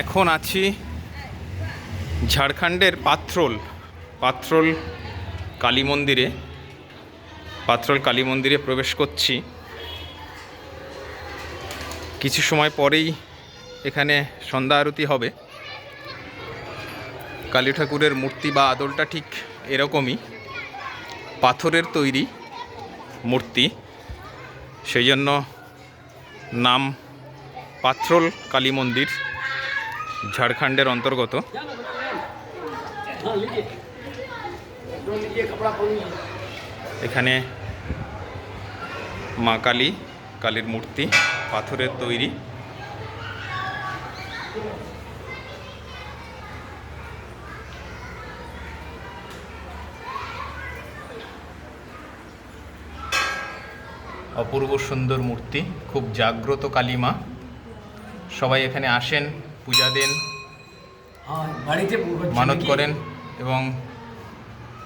এখন আছি ঝাড়খণ্ডের পাত্রল পাত্রল কালী মন্দিরে। পাত্রল কালী মন্দিরে প্রবেশ করছি। কিছু সময় পরেই এখানে সন্ধ্যা আরতি হবে। কালী ঠাকুরের মূর্তি বা আদলটা ঠিক এরকমই। পাথরের তৈরি মূর্তি। সেই জন্য নাম পাত্রল কালী মন্দির। ঝাড়খণ্ডের অন্তর্গত। এখানে মা কালী, কালীর মূর্তি, পাথরের তৈরি। অপূর্ব সুন্দর মূর্তি, খুব জাগ্রত কালী মা। সবাই এখানে আসেন। পূজা দেন বাড়িতে মানত করেন এবং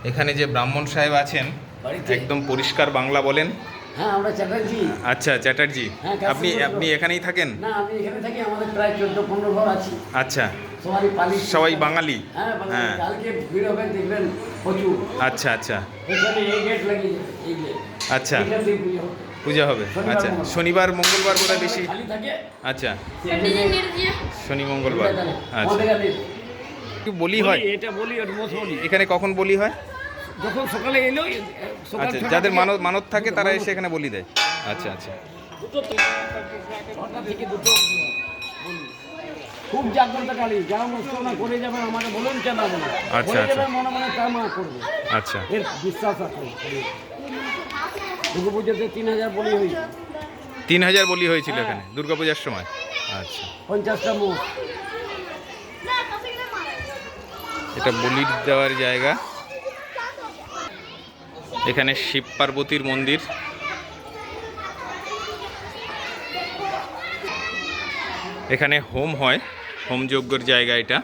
এখানে যে ব্রাহ্মণ সাহেব আছেন একদম পরিষ্কার বাংলা বলেন। হ্যাঁ আমরা চ্যাটার্জি। আচ্ছা চ্যাটার্জি। হ্যাঁ, আপনি আপনি এখানেই থাকেন? না আমি এখানে থাকি আমাদের প্রায় চোদ্দ পনেরো ঘর আছি। আচ্ছা। সবাই বাঙালি। হ্যাঁ হ্যাঁ। কালকে ভিড় হবে দেখবেন প্রচুর। আচ্ছা আচ্ছা। এখানে এই গেট লাগিয়ে যাবে, এই গেট আচ্ছা। পুজো হবে। আচ্ছা শনিবার মঙ্গলবার বোধহয় বেশি আচ্ছা। শনি মঙ্গলবার। আচ্ছা। একটু বলি হয়। এটা বলি এখানে কখন বলি হয়? যখন সকালে এলো আচ্ছা যাদের মানত মানত থাকে তারা এসে এখানে বলি দেয়। আচ্ছা আচ্ছা। খুব জাগ্রত কালী। যা অনুষ্ঠান করে যাবেন আমাকে বলুন কেন আচ্ছা, আচ্ছা। মনে মনে তা মা করবে। আচ্ছা। এর বিশ্বাস আছে। দুর্গা পুজোতে তিন হাজার বলি হয়েছে। তিন হাজার বলি হয়েছিল হ্যাঁ। এখানে দুর্গাপূজার সময়? আচ্ছা। পঞ্চাশটা মোট এটা বলির দেওয়ার জায়গা। এখানে শিব পার্বতীর মন্দির। এখানে হোম হয় হোম যজ্ঞর জায়গা এটা।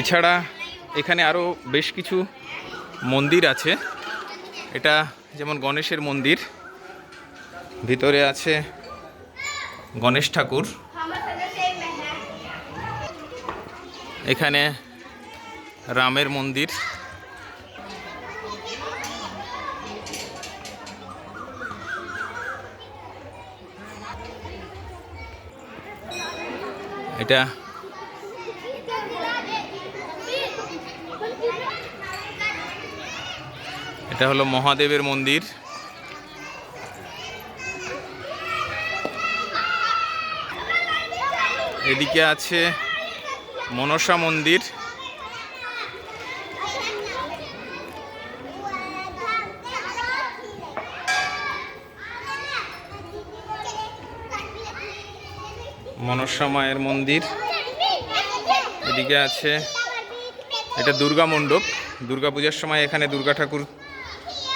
এছাড়া এখানে আরও বেশ কিছু মন্দির আছে। এটা যেমন গণেশের মন্দির ভিতরে আছে গণেশ ঠাকুর। এখানে রামের মন্দির। এটা এটা হলো মহাদেবের মন্দির। এদিকে আছে মনসা মন্দির। মনসা মায়ের মন্দির। এদিকে আছে এটা দুর্গা মণ্ডপ। দুর্গা পূজার সময় এখানে দুর্গা ঠাকুর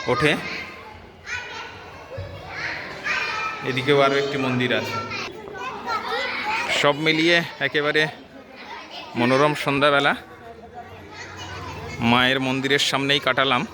ওঠে। এদিকেও আরও একটি মন্দির আছে। সব মিলিয়ে একেবারে মনোরম সন্ধ্যাবেলা। মায়ের মন্দিরের সামনেই কাটালাম।